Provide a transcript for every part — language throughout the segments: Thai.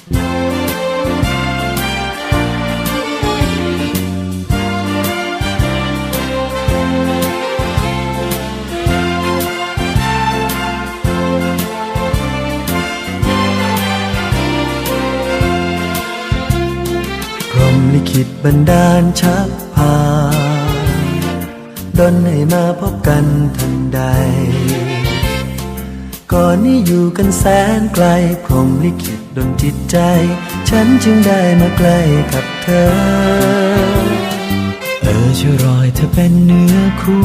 พรหมลิขิตบันดาลชักพาดนให้มาพบกันทันใด ก่อนนี้อยู่กันแสนไกล พรหมลิขิตดนจิตใจ ฉันจึงได้มาใกล้กับเธอ เออช่วยรอยเธอเป็นเนื้อคู่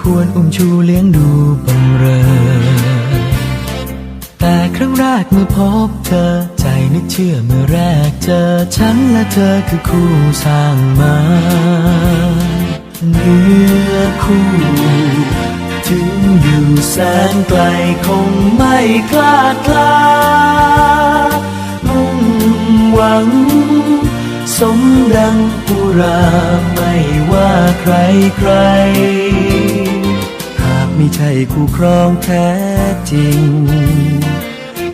ควรอุ้มชูเลี้ยงดูบังเรอ แต่ครั้งแรกเมื่อพบเธอ ใจนึกเชื่อเมื่อแรกเจอ ฉันและเธอคือคู่สร้างมาเนื้อคู่ อยู่แสนไกลคงไม่คลาดคลามุ่งหวัง สมดังปุราไม่ว่าใครใคร หากไม่ใช่คู่ครองแท้จริง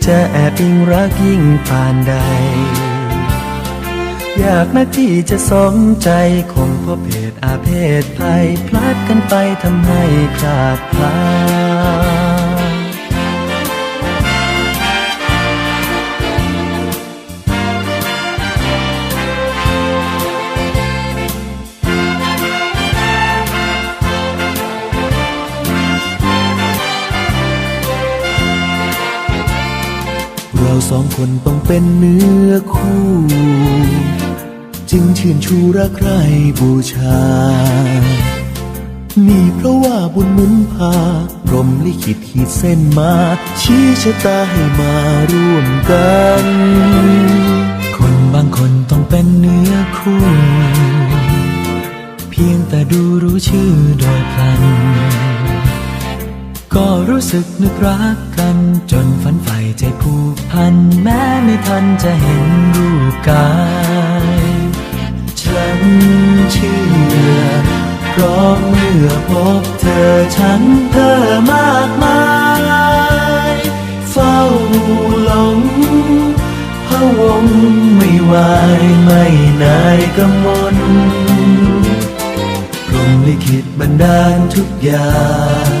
จะแอบอิงรักยิ่งปานใด อยากนักที่จะสมใจคงเพราะเพศอาเพศภัยพลัดกันไปทำให้คลาดพลาด สองคนต้องเป็นเนื้อคู่ จึงชื่นชูรักใครบูชา นี่เพราะว่าบุญหมุนพาพรมลิขิตขีดเส้นมา ชี้ชะตาให้มาร่วมกัน คนบางคนต้องเป็นเนื้อคู่ เพียงแต่ดูรู้ชื่อโดยพลัน ก็รู้สึกนึกรักกันจนฝันใฝ่ใจผูกพันแม้ไม่ทันจะเห็นรูปกาย ฉันเชื่อเพราะเมื่อพบเธอฉันเธอมากมาย เฝ้าหลงพะวงไม่ไหวไม่นายกำมลพรมลิขิตบันดาลทุกอย่าง